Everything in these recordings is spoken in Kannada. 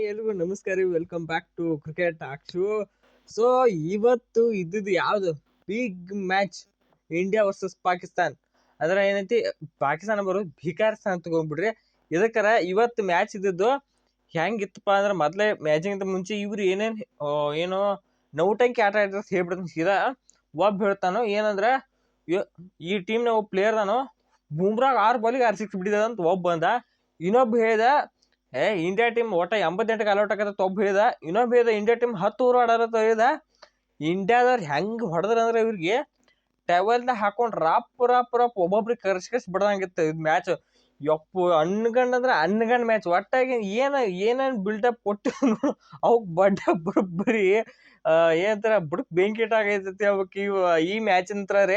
ಎಲ್ರಿಗೂ ನಮಸ್ಕಾರ welcome back to cricket show so ಇವತ್ತು ಇದ್ದಿದ್ದು ಯಾವುದು? Big match India versus Pakistan. ಅದರ ಏನೈತಿ? ಪಾಕಿಸ್ತಾನ ಬರೋದು ಭಿಕಾರಿಸ್ತಾನ ತಗೊಂಡ್ಬಿಡ್ರಿ ಇದಕ್ಕರ ಇವತ್ತು ಮ್ಯಾಚ್ ಇದ್ದಿದ್ದು ಹೆಂಗಿತ್ತಪ್ಪ ಅಂದ್ರೆ ಮೊದಲೇ ಮ್ಯಾಚಿಂಗಿಂತ ಮುಂಚೆ ಇವ್ರು ಏನೇನು ಏನು ನೌಟಂಕಿ ಆಟ ಆಡಿದ್ರೆ ಹೇಳ್ಬಿಡ್ತಾನೆ ಸೀದಾ. ಒಬ್ಬ ಹೇಳ್ತಾನೋ, ಏನಂದ್ರೆ ಈ ಟೀಮ್ನ ಒಬ್ಬ ಪ್ಲೇಯರ್ ನಾನು ಬೂಮ್ರಾಗ್ ಆರು ಬಾಲಿಗೆ ಆರು ಸಿಕ್ಸ್ ಬಿಟ್ಟಿದ ಅಂತ ಒಬ್ಬ ಬಂದ. ಇನ್ನೊಬ್ಬ ಹೇಳ್ದ ಏ ಇಂಡಿಯಾ ಟೀಮ್ ಒಟ್ಟ ಎಂಬತ್ತೆಂಟಕ್ಕೆ ಅಲೌಟ್ ಆಗತ್ತೆ ತೊಬ್ಬ ಹಿಡಿದ. ಇನ್ನೊಬ್ಬ ಹಿಡಿದ ಇಂಡಿಯಾ ಟೀಮ್ ಹತ್ತು ಓವರ್ ಆಡಾರತ್ತ ಹಿಡಿದ ಇಂಡಿಯಾದವ್ರು ಹೆಂಗೆ ಹೊಡೆದ್ರ ಅಂದ್ರೆ ಇವ್ರಿಗೆ ಟವೆಲ್ನ ಹಾಕೊಂಡು ರಾಪ್ ರಾಪ್ ರಾಪ್ ಒಬ್ಬೊಬ್ರಿಗೆ ಕರ್ಸಿ ಕರ್ಸ್ ಬಿಡದಂಗಿತ್ತು ಇದು ಮ್ಯಾಚ್ ಯಪ್ಪು ಅನ್ಗಂಡ್ ಅಂದ್ರೆ ಅನ್ಗಂಡ್ ಮ್ಯಾಚ್ ಒಟ್ಟಾಗಿ ಏನ, ಏನೇನು ಬಿಲ್ಡಪ್ ಕೊಟ್ಟು ಅವಕ್ಕೆ ಬಡ್ಡ ಬರೋಬ್ಬರಿ ಏನಂತಾರ ಬುಡಕ್ ಬೆಂಕಿ ಇಟ್ಟಾಗೈತೈತಿ ಅವಕ್ಕೆ ಈ ಮ್ಯಾಚ್ ಅಂತಾರ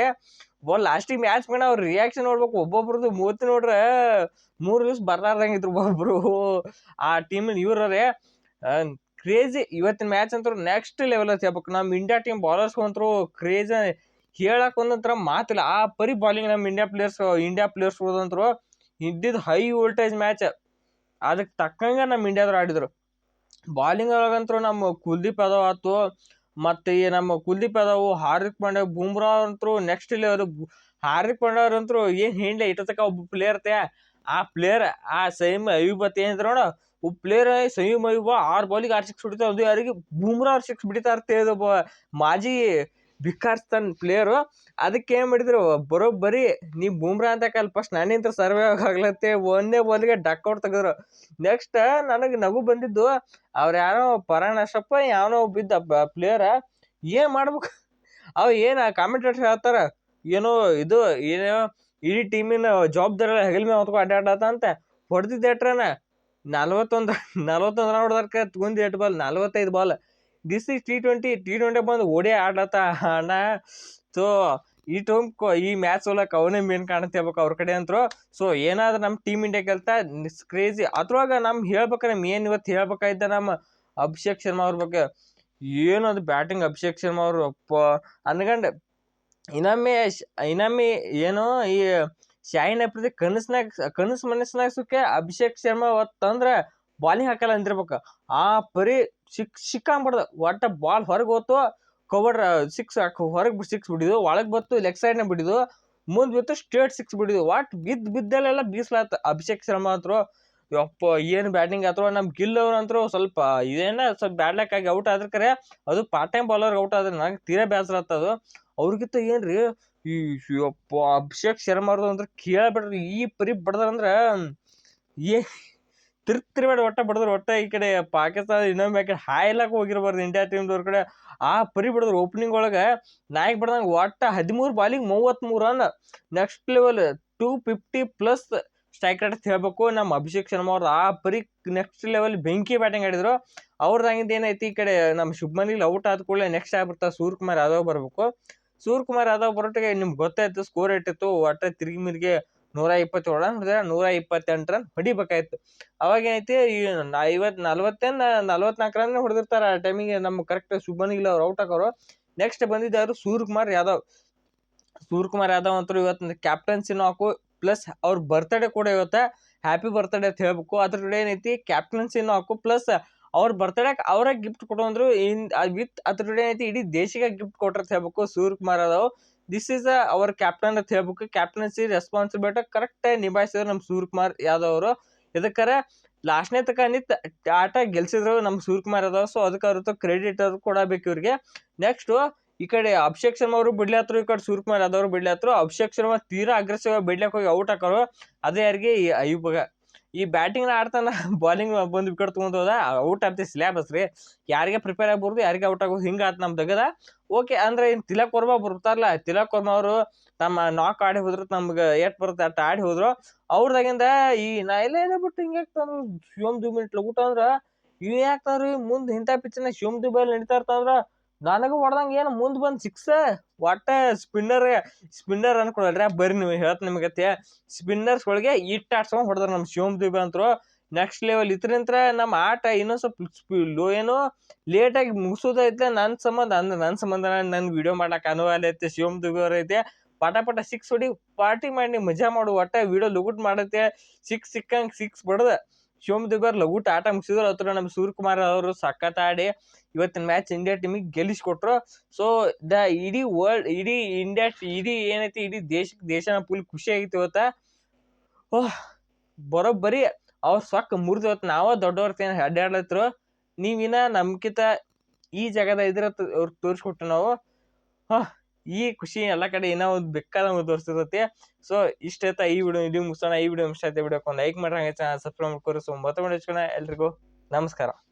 ಬೋ ಲಾಸ್ಟಿಗೆ ಮ್ಯಾಚ್ ಮೇಡ ಅವ್ರ ರಿಯಾಕ್ಷನ್ ನೋಡ್ಬೇಕು. ಒಬ್ಬೊಬ್ರದ್ದು ಮೂವತ್ತು ನೋಡ್ರೆ ಮೂರು ದಿವ್ಸ ಬರ್ಲಾರ್ದಂಗಿದ್ರು ಒಬ್ಬೊಬ್ರು ಆ ಟೀಮ್ ಇವ್ರೇ ಕ್ರೇಜಿ ಇವತ್ತಿನ ಮ್ಯಾಚ್ ಅಂತೂ ನೆಕ್ಸ್ಟ್ ಲೆವೆಲ್ ಅಂತ ಹೇಳ್ಬೇಕು ನಮ್ಮ ಇಂಡಿಯಾ ಟೀಮ್ ಬಾಲರ್ಸ್ ಅಂತೂ ಕ್ರೇಜ್ ಹೇಳಕ್ ಒಂದಂತರ ಮಾತಿಲ್ಲ. ಆ ಪರಿ ಬಾಲಿಂಗ್ ನಮ್ಮ ಇಂಡಿಯಾ ಪ್ಲೇಯರ್ಸ್ ಇಂಡಿಯಾ ಪ್ಲೇಯರ್ಸ್ ಹೋದಂತರು ಇದ್ದಿದ್ದು ಹೈ ವೋಲ್ಟೇಜ್ ಮ್ಯಾಚ್ ಅದಕ್ಕೆ ತಕ್ಕಂಗೆ ನಮ್ಮ ಇಂಡಿಯಾದವ್ರು ಆಡಿದ್ರು. ಬಾಲಿಂಗ್ ಒಳಗಂತೂ ನಮ್ಮ ಕುಲ್ದೀಪ್ ಯಾದವ್ ಆಯ್ತು ಮತ್ತು ಈ ನಮ್ಮ ಕುಲ್ದೀಪ್ ಯಾದವ್, ಹಾರ್ದಿಕ್ ಪಾಂಡ್ಯ, ಬೂಮ್ರಾ ಅಂತೂ ನೆಕ್ಸ್ಟ್ ಲೆವೆಲ್ ಹಾರ್ದಿಕ್ ಪಾಂಡ್ಯ ಏನು ಇಟ್ಟ ಇಟ್ಟತಕ್ಕ ಒಬ್ಬ ಪ್ಲೇಯರ್ ತೆ. ಆ ಪ್ಲೇಯರ್ ಆ ಸೈಮ್ ಅಯ್ಯೂಬತ್ ಏನಿದ್ರು ನೋಡ. ಒಬ್ಬ ಪ್ಲೇಯರ್ ಸೈಮ್ ಅಯ್ಯೂಬ ಆರು ಬಾಲಿಗೆ ಆರು ಸಿಕ್ಸ್ ಬಿಡ್ತಾವ ಅದು ಯಾರಿಗೆ? ಬೂಮ್ರಾ ಆರು ಸಿಕ್ಸ್ ಬಿಡಿತಾ ಇರ್ತೇವೆ ಮಾಜಿ ಬಿಕಾರ್ಸ್ತಾನ್ ಪ್ಲೇಯರು ಅದಕ್ಕೆ ಏನು ಮಾಡಿದ್ರು, ಬರೋಬ್ಬರಿ ನೀ ಬೂಮ್ರಾ ಅಂತ ಕಲ್ ಫಸ್ಟ್ ನಾನಿಂತ ಸರ್ವೆ ಆಗ್ಲತ್ತೆ ಒಂದೇ ಬಾಲಿಗೆ ಡಕ್ಔಟ್ ತೆಗೆದ್ರು. ನೆಕ್ಸ್ಟ್ ನನಗೆ ನಗು ಬಂದಿದ್ದು, ಅವ್ರು ಯಾರೋ ಪರಾಣ ಅಷ್ಟಪ್ಪ ಯಾವನೋ ಬಿದ್ದ ಪ್ಲೇಯರ ಏನು ಮಾಡ್ಬೇಕು? ಅವ ಏನು ಕಾಮೆಂಟೇಟರ್ ಹೇಳ್ತಾರ, ಏನೋ ಇದು, ಏನೋ ಇಡೀ ಟೀಮಿನ ಜವಾಬ್ದಾರಿ ಹೆಗಲ್ ಮೇಲೆ ಹೊತ್ಕೊ ಅಡ್ಡಾಡತ್ತ ಅಂತ ಹೊಡೆದಿದ್ದೆ ಎಟ್ರನ ನಲ್ವತ್ತೊಂದು ನಲ್ವತ್ತೊಂದು ರನ್ ಹೊಡೆದಕ್ಕೆ ತಗೊಂಡು ಎಟ್ ಬಾಲ್ ನಲ್ವತ್ತೈದು ball this is T twenty T twenty ಬಂದು ಓಡೇ ಆಡ್ಲತ್ತ ಅಣ್ಣ? ಸೊ ಈ ಟೈಮ್ ಈ ಮ್ಯಾಚ್ ಒಳಗೆ ಅವನೇ ಮೇನ್ ಕಾಣುತ್ತೆ ಹೇಳ್ಬೇಕು ಅವ್ರ ಕಡೆ ಅಂತರು ಸೊ ಏನಾದ್ರೂ ನಮ್ಮ ಟೀಮ್ ಇಂಡಿಯಾ ಗೆಲ್ತಾ? ಕ್ರೇಜಿ ಅದ್ರೊಳಗೆ ನಮ್ಮ ಹೇಳ್ಬೇಕಾರೆ ಮೇನ್ ಇವತ್ತು ಹೇಳ್ಬೇಕಾಯ್ತ ನಮ್ಮ ಅಭಿಷೇಕ್ ಶರ್ಮಾ ಅವ್ರ ಬಗ್ಗೆ? ಏನು ಅದು ಬ್ಯಾಟಿಂಗ್ ಅಭಿಷೇಕ್ ಶರ್ಮಾ ಅವರು? ಅನ್ಕಂಡು ಇನ್ನೊಮ್ಮೆ ಇನ್ನೊಮ್ಮೆ ಏನು ಈ ಶಾಯಿನ್ ಪ್ರತಿ ಕನಸ್ನಾಗ, ಕನಸು ಮನಸ್ಸಿನಾಗ ಸುಖ ಅಭಿಷೇಕ್ ಶರ್ಮಾ ತಂದ್ರೆ ಬಾಲಿಂಗ್ ಹಾಕಲ್ಲ ಅಂತಿರ್ಬೇಕು ಆ ಪರಿ ಸಿಕ್, ಸಿಕ್ಕಾಂಬಿಡ್ದ ಒಟ್ಟ ಬಾಲ್ ಹೊರಗೆ ಹೋತು ಕವರ್ ಸಿಕ್ಸ್ ಹೊರಗೆ ಸಿಕ್ಸ್ ಬಿಡಿದು ಒಳಗೆ ಬತ್ತು ಲೆಗ್ ಸೈಡ್ನ ಬಿಡಿದು ಮುಂದೆ ಬಿತ್ತು ಸ್ಟ್ರೇಟ್ ಸಿಕ್ಸ್ ಬಿಡಿದು ವಾಟ್ ಬಿದ್ದು ಬಿದ್ದಲ್ಲೆಲ್ಲ ಬೀಸ್ಲಾತ ಅಭಿಷೇಕ್ ಶರ್ಮಾ ಅಂತರು. ಯಪ್ಪ, ಏನು ಬ್ಯಾಟಿಂಗ್ ಆತರೋ ನಮ್ಮ ಗಿಲ್ ಅವ್ರಂತರೂ ಸ್ವಲ್ಪ ಇದೇನ ಸ್ವಲ್ಪ ಬ್ಯಾಡ್ ಆಗಿ ಔಟ್ ಆದ್ರೆ ಕರೆ, ಅದು ಪಾರ್ಟ್ ಟೈಮ್ ಬಾಲರ್ ಔಟ್ ಆದ್ರೆ ನಂಗೆ ತೀರಾ ಬೇಸರ ಅದು. ಅವ್ರಿಗಿಂತ ಏನ್ರಿ ಈ ಯಪ್ಪ, ಅಭಿಷೇಕ್ ಶರ್ಮಾರ್ದು ಅಂದ್ರೆ ಕೇಳ್ಬಿಡ್ರಿ, ಈ ಪರಿ ಬಡ್ದಾರಂದ್ರೆ ಏ ತಿರ್ ತಿರ್ಬೇಡ ಒಟ್ಟ ಬಡದ್ರು. ಒಟ್ಟ ಈ ಕಡೆ ಪಾಕಿಸ್ತಾನ ಇನ್ನೊಮ್ಮೆ ಕಡೆ ಹಾಯ್ಲಾಕ ಹೋಗಿರ್ಬಾರ್ದು ಇಂಡಿಯಾ ಟೀಮ್ದವ್ರ ಕಡೆ. ಆ ಪರಿ ಬಡಿದ್ರು ಓಪನಿಂಗ್ ಒಳಗೆ ನಾಯಕ್ ಬಡ್ದಂಗೆ ಒಟ್ಟ ಹದಿಮೂರು ಬಾಲಿಗೆ ಮೂವತ್ತ್ಮೂರು run next level two fifty plus strike rate ಹೇಳ್ಬೇಕು. ನಮ್ಮ ಅಭಿಷೇಕ್ ಶರ್ಮಾ ಅವ್ರದ್ದು ಆ ಪರಿ ನೆಕ್ಸ್ಟ್ ಲೆವೆಲ್ ಬೆಂಕಿ ಬ್ಯಾಟಿಂಗ್ ಆಡಿದ್ರು. ಅವ್ರದ್ದಾಗಿಂದ ಏನೈತಿ ಈ ಕಡೆ ನಮ್ಮ ಶುಭ್ಮನ್ ಔಟ್ ಆದ ಕೂಡಲೇ ನೆಕ್ಸ್ಟ್ ಆಗ್ಬಿಡ್ತಾ ಸೂರ್ಯಕುಮಾರ್ ಯಾದವ್ ಬರಬೇಕು. ಸೂರ್ಯಕುಮಾರ್ ಯಾದವ್ ಬರೋಟಿಗೆ ನಿಮ್ಗೆ ಗೊತ್ತಾಯ್ತು ಸ್ಕೋರ್ ಇಟ್ಟಿತ್ತು. ಒಟ್ಟ ತಿರುಗಿ ಮಿರ್ಗೆ ನೂರ ಇಪ್ಪತ್ತೇಳು ರನ್ ಹೊಡೆದ್ರೆ ನೂರ ಇಪ್ಪತ್ತೆಂಟು ರನ್ ಹೊಡಿಬೇಕಾಯ್ತು. ಅವಾಗ ಏನೈತಿ ಈ ಐವತ್ತು ನಲ್ವತ್ತೇನು ನಲ್ವತ್ನಾಲ್ಕು ರನ್ ಹೊಡೆದಿರ್ತಾರೆ ಆ ಟೈಮಿಗೆ ನಮ್ಮ ಕರೆಕ್ಟ್ ಶುಭನ್ ಗಿಲ್ ಅವ್ರು, ಔಟ್ ಹಾಕೋರು ನೆಕ್ಸ್ಟ್ ಬಂದಿದ್ದಾರು ಸೂರ್ಯಕುಮಾರ್ ಯಾದವ್. ಸೂರ್ಯಕುಮಾರ್ ಯಾದವ್ ಅಂತೂ ಇವತ್ತು ಕ್ಯಾಪ್ಟನ್ಸಿನೂ ಹಾಕು ಪ್ಲಸ್ ಅವ್ರ ಬರ್ತ್ಡೇ ಕೂಡ ಇವತ್ತು ಹ್ಯಾಪಿ ಬರ್ತ್ಡೇ ಅಂತ ಹೇಳ್ಬೇಕು. ಅದ್ರ ಕಡೆ ಏನೈತಿ? ಕ್ಯಾಪ್ಟನ್ಸಿನೂ ಹಾಕು ಪ್ಲಸ್ ಅವ್ರ ಬರ್ತ್ಡೇಗೆ ಅವರ ಗಿಫ್ಟ್ ಕೊಡೋಂದ್ರು. ಇನ್ ವಿತ್ ಅದ್ರ ಕಡೆ ಏನೈತಿ? ಇಡೀ ದೇಶಕ್ಕೆ ಗಿಫ್ಟ್ ಕೊಟ್ರಂತ ಹೇಳ್ಬೇಕು Suryakumar Yadav. This is our captain ಅಂತ ಹೇಳ್ಬೇಕು. ಕ್ಯಾಪ್ಟನ್ಸಿ ರೆಸ್ಪಾನ್ಸಿಬಿಲಿಟಿ ಕರೆಕ್ಟಾಗಿ ನಿಭಾಯಿಸಿದ್ರು ನಮ್ಮ ಸೂರ್ಯಕುಮಾರ್ ಯಾದವ್ ಅವರು. ಇದಕ್ಕರ ಲಾಸ್ಟ್ನೇ ತಕ ನಿತ್ ಆಟ ಗೆಲ್ಸಿದ್ರು ನಮ್ಮ ಸೂರ್ಯಕುಮಾರ್ ಯಾದವ್ ಸೊ ಅದಕ್ಕೆ ಅವ್ರ ಕ್ರೆಡಿಟ್ ಅದು ಕೊಡಬೇಕು ಇವ್ರಿಗೆ. ನೆಕ್ಸ್ಟು ಈ ಕಡೆ ಅಭಿಷೇಕ್ ಶರ್ಮಾ ಅವರು ಬಿಡ್ಲಾತ್ರು ಈ ಕಡೆ ಸೂರ್ಯಕುಮಾರ್ ಯಾದವ್ ಅವರು ಬಿಡ್ಲಾತ್ರು ಅಭಿಷೇಕ್ ಶರ್ಮಾ ತೀರಾ ಅಗ್ರೆಸಿವ್ ಬಿಡ್ಲಕ್ಕೆ ಹೋಗಿ ಔಟ್ ಹಾಕೋರು. ಅದೇ ಯಾರಿಗೆ ಈ ಅಯ್ಯೂಬಗ ಈ ಬ್ಯಾಟಿಂಗ್ನ ಆಡ್ತಾನೆ ಬಾಲಿಂಗ್ ಬಂದು ವಿಕೆಟ್ ತೊಗೊಂಡು ಹೋದ ಔಟ್ ಆಗ್ತಿ ಸಿಲೆಬಸ್ ರೀ. ಯಾರಿಗೆ ಪ್ರಿಪೇರ್ ಆಗ್ಬೋದು ಯಾರಿಗೆ ಔಟ್ ಆಗೋದು ಹಿಂಗೆ ಆತು ನಮ್ಮ ದಗದ. ಓಕೆ ಅಂದ್ರೆ ಇನ್ನು ತಿಲಕ್ ವರ್ಮಾ ಬರ್ತಾರಲ್ಲ, ತಿಲಕ್ ವರ್ಮಾ ಅವರು ತಮ್ಮ ನಾಕ್ ಆಡಿ ಹೋದ್ರು ನಮ್ಗೆ ಏಟ್ ಬರುತ್ತೆ ಅಟ್ ಆಡಿ ಹೋದ್ರು. ಅವ್ರದಾಗಿಂದ ಈ ನಾ ಎಲ್ಲ ಏನೇ ಬಿಟ್ಟು ಹಿಂಗೆ ಶಿವಮ್ ದುಬೆ ಊಟ ಅಂದ್ರೆ ಇವ್ ಯಾಕೆ ಮುಂದೆ ಇಂಥ ಪಿಚ್ಚರ್ನ ಶಿವಮ್ ದುಬೈಲಿ ನಡೀತಾ ಇರ್ತಾವ್ರ ನನಗೂ ಹೊಡ್ದಂಗ ಏನು ಮುಂದೆ ಬಂದು ಸಿಕ್ಸ್ ಒಟ್ಟ ಸ್ಪಿನ್ನರ್ ಸ್ಪಿನ್ನರ್ ಅನ್ಕೊಳಲ್ರಿ ಬರ್ರಿ ನೀವು, ಹೇಳ್ತ ನಿಮ್ಗತ್ತೆ ಸ್ಪಿನ್ನರ್ಸ್ ಒಳಗೆ ಇಟ್ಟು ಆಡ್ಸ್ಕೊಂಡು ಹೊಡ್ದಾರ ನಮ್ಮ ಶಿವಮ್ ದುಬೆ ಅಂತರು. ನೆಕ್ಸ್ಟ್ ಲೆವೆಲ್ ಇದ್ರಿಂತ್ರ ನಮ್ಮ ಆಟ ಇನ್ನೂ ಸ್ವಲ್ಪ ಲೋ ಏನೋ ಲೇಟಾಗಿ ಮುಗಿಸೋದೈತೆ ನನ್ನ ಸಂಬಂಧ ಅಂದ್ರೆ ನನ್ನ ಸಂಬಂಧ ನನ್ನ ವಿಡಿಯೋ ಮಾಡಕ್ಕೆ ಅನುವಾಲ ಐತೆ ಶಿವಮ್ ದುಬೆ ಅವರೈತೆ ಪಟ ಪಟ ಸಿಕ್ಸ್ ಹೊಡಿ ಪಾರ್ಟಿ ಮಾಡಿ ಮಜಾ ಮಾಡು, ಒಟ್ಟ ವಿಡಿಯೋ ಲುಗುಟ್ ಮಾಡತ್ತೆ. ಸಿಕ್ಸ್ ಸಿಕ್ಕಂಗೆ ಸಿಕ್ಸ್ ಬಡ್ದ. ಶಿವಮ್ ದುಬಾರ್ ಲಘುಟ ಆಟ ಮುಗಿಸಿದ್ರು. ಅದ್ರ ನಮ್ಮ ಸೂರ್ಯಕುಮಾರ್ ಅವರು ಸಖತ್ ಆಡಿ ಇವತ್ತಿನ ಮ್ಯಾಚ್ ಇಂಡಿಯಾ ಟೀಮಿಗೆ ಗೆಲ್ಲಿಸ್ಕೊಟ್ರು. ಸೊ ದ ಇಡೀ ವರ್ಲ್ಡ್ ಇಡೀ ಇಂಡಿಯಾ ಇಡೀ ಏನೈತಿ, ಇಡೀ ದೇಶಕ್ಕೆ ದೇಶನ ಫುಲ್ ಖುಷಿ ಆಗಿತ್ತು ಇವತ್ತ. ಓಹ್, ಬರೋಬ್ಬರಿ ಅವ್ರ ಸೊಕ್ಕ ಮುರಿದು ಇವತ್ತು ನಾವ ದೊಡ್ಡವ್ರ ಅಡ್ಡಾಡ್ಲತ್ರು ನೀವಿನ ನಮ್ಕಿಂತ ಈ ಜಾಗದ ಇದ್ರ ಅವ್ರಿಗೆ ತೋರಿಸ್ಕೊಟ್ರು ನಾವು. ಹಾ ಈ ಖುಷಿ ಎಲ್ಲ ಕಡೆ ಏನೋ ಒಂದು ಬೇಕಾದ ಒಂದು ತೋರಿಸಿರ್ತೈತಿ ಸೊ ಇಷ್ಟ ಈ ವಿಡಿಯೋ ಇಲ್ಲಿ ಮುಗಿಸೋಣ, ಈ ವಿಡಿಯೋ ಇಷ್ಟ ಆಯ್ತು ವಿಡಿಯೋಕ್ಕೆ ಒಂದು ಲೈಕ್ ಮಾಡ್ರಿ ಹಂಗೆ ಚಾನಲ್ ಸಬ್ಸ್ಕ್ರೈಬ್ ಮಾಡ್ಕೊರಿ. ಸೊ ಮತ್ತೆ ವಿಡಿಯೋ ಎಲ್ರಿಗೂ ನಮಸ್ಕಾರ.